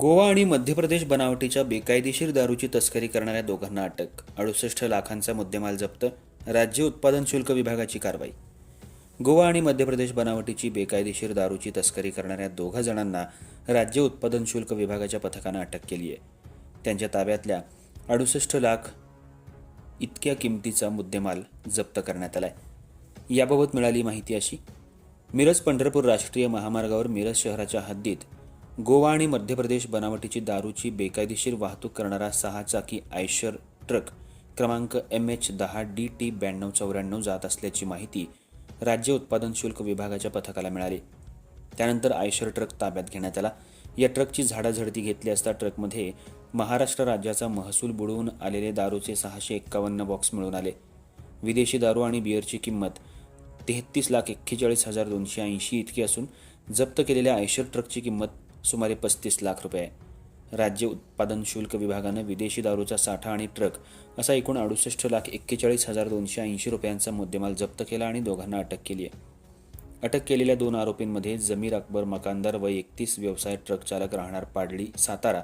गोवा आणि मध्य प्रदेश बनावटीच्या बेकायदेशीर दारूची तस्करी करणाऱ्या दोघांना अटक. अडुसष्ट लाखांचा मुद्देमाल जप्त. राज्य उत्पादन शुल्क विभागाची कारवाई. गोवा आणि मध्य प्रदेश बनावटीची बेकायदेशीर दारूची तस्करी करणाऱ्या दोघा जणांना राज्य उत्पादन शुल्क विभागाच्या पथकानं अटक केली आहे त्यांच्या ताब्यातल्या अडुसष्ट लाख इतक्या किमतीचा मुद्देमाल जप्त करण्यात आला आहे याबाबत मिळाली माहिती अशी. मिरज पंढरपूर राष्ट्रीय महामार्गावर मिरज शहराच्या हद्दीत गोवा आणि मध्य प्रदेश बनावटीची दारूची बेकायदेशीर वाहतूक करणारा सहा चाकी आयशर ट्रक क्रमांक एम एच दहा डी टी ब्याण्णव चौऱ्याण्णव जात असल्याची माहिती राज्य उत्पादन शुल्क विभागाच्या पथकाला मिळाली. त्यानंतर आयशर ट्रक ताब्यात घेण्यात आला. या ट्रकची झाडाझडती घेतली असता ट्रकमध्ये महाराष्ट्र राज्याचा महसूल बुडवून आलेले दारूचे सहाशे एक्कावन्न बॉक्स मिळून आले. विदेशी दारू आणि बिअरची किंमत तेहत्तीस लाख एक्केचाळीस हजार दोनशे ऐंशी इतकी असून जप्त केलेल्या आयशर ट्रकची किंमत सुमारे पस्तीस लाख रुपये. आहे राज्य उत्पादन शुल्क विभागानं विदेशी दारूचा साठा आणि ट्रक असा एकूण अडुसष्ट लाख एक्केचाळीस हजार दोनशे ऐंशी रुपयांचा मुद्देमाल जप्त केला आणि दोघांना अटक केली आहे. अटक केलेल्या दोन आरोपींमध्ये जमीर अकबर मकानदार वय एकतीस व्यवसाय ट्रक चालक राहणार पाडली सातारा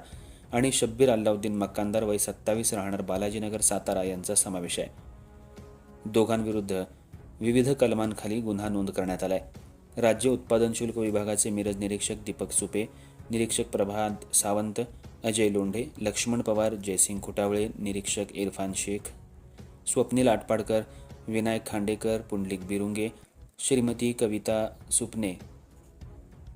आणि शब्बीर अल्लाउद्दीन मकानदार वय सत्तावीस राहणार बालाजीनगर सातारा यांचा समावेश आहे. दोघांविरुद्ध विविध कलमांखाली गुन्हा नोंद करण्यात आला आहे राज्य उत्पादन शुल्क विभागाचे मिरज निरीक्षक दीपक सुपे निरीक्षक प्रभात सावंत अजय लोंढे लक्ष्मण पवार जयसिंग खुटावळे निरीक्षक इरफान शेख स्वप्नील आटपाडकर विनायक खांडेकर पुंडलिक बिरुंगे श्रीमती कविता सुपने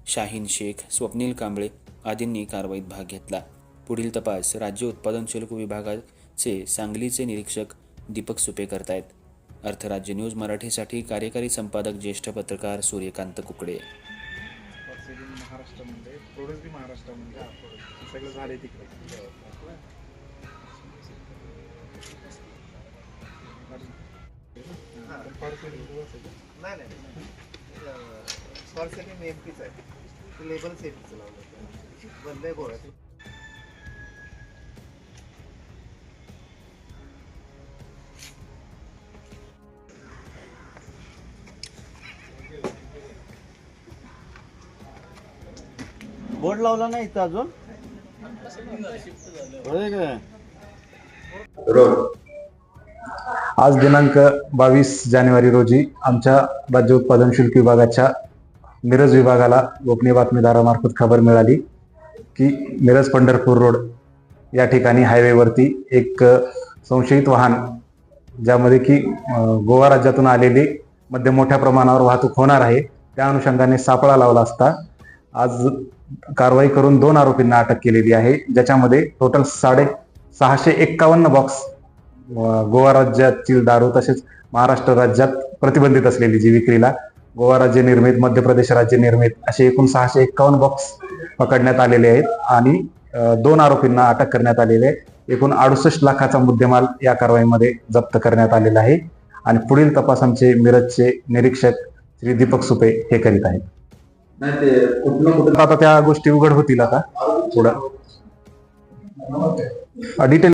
शाहीन शेख स्वप्नील कांबळे आदींनी कारवाईत भाग घेतला. पुढील तपास राज्य उत्पादन शुल्क विभागाचे सांगलीचे निरीक्षक दीपक सुपे करतायत. अर्थराज्य न्यूज मराठीसाठी कार्यकारी संपादक ज्येष्ठ पत्रकार सूर्यकांत कुकडे. महाराष्ट्रामध्ये प्रोडक्ट बी महाराष्ट्रामध्ये सगळं झाले तिकडे. नाही नाही. सॉर्सेटी नेमकीच आहे. लेबल सेमचं लावलं बंद गोळ्यात बोर्ड लावला नाही इथं अजून? होय आज दिनांक बावीस जानेवारी रोजी आमच्या राज्य उत्पादन शुल्क विभागाच्या मिरज विभागाला गोपनीय बातमीदारामार्फत खबर मिळाली की मिरज पंढरपूर रोड या ठिकाणी हायवेवरती एक संशयित वाहन ज्यामध्ये की गोवा राज्यातून आलेली मध्ये मोठ्या प्रमाणावर वाहतूक होणार आहे त्या अनुषंगाने सापळा लावला असता आज कारवाई करून दोन आरोपींना अटक केलेली आहे. ज्याच्यामध्ये टोटल साडे सहाशे एक्कावन्न बॉक्स गोवा राज्यातील दारू तसेच महाराष्ट्र राज्यात प्रतिबंधित असलेली जी विक्रीला गोवा राज्य निर्मित मध्य प्रदेश राज्य निर्मित असे एकूण सहाशे एक्कावन्न बॉक्स पकडण्यात आलेले आहेत आणि दोन आरोपींना अटक करण्यात आलेली आहे. एकूण अडुसष्ट लाखाचा मुद्देमाल या कारवाईमध्ये जप्त करण्यात आलेला आहे. आणि पुढील तपास आमचे मिरजचे निरीक्षक श्री दीपक सुपे हे करीत आहेत. आता त्या गोष्टी उघड होतील आता पुढं डिटेल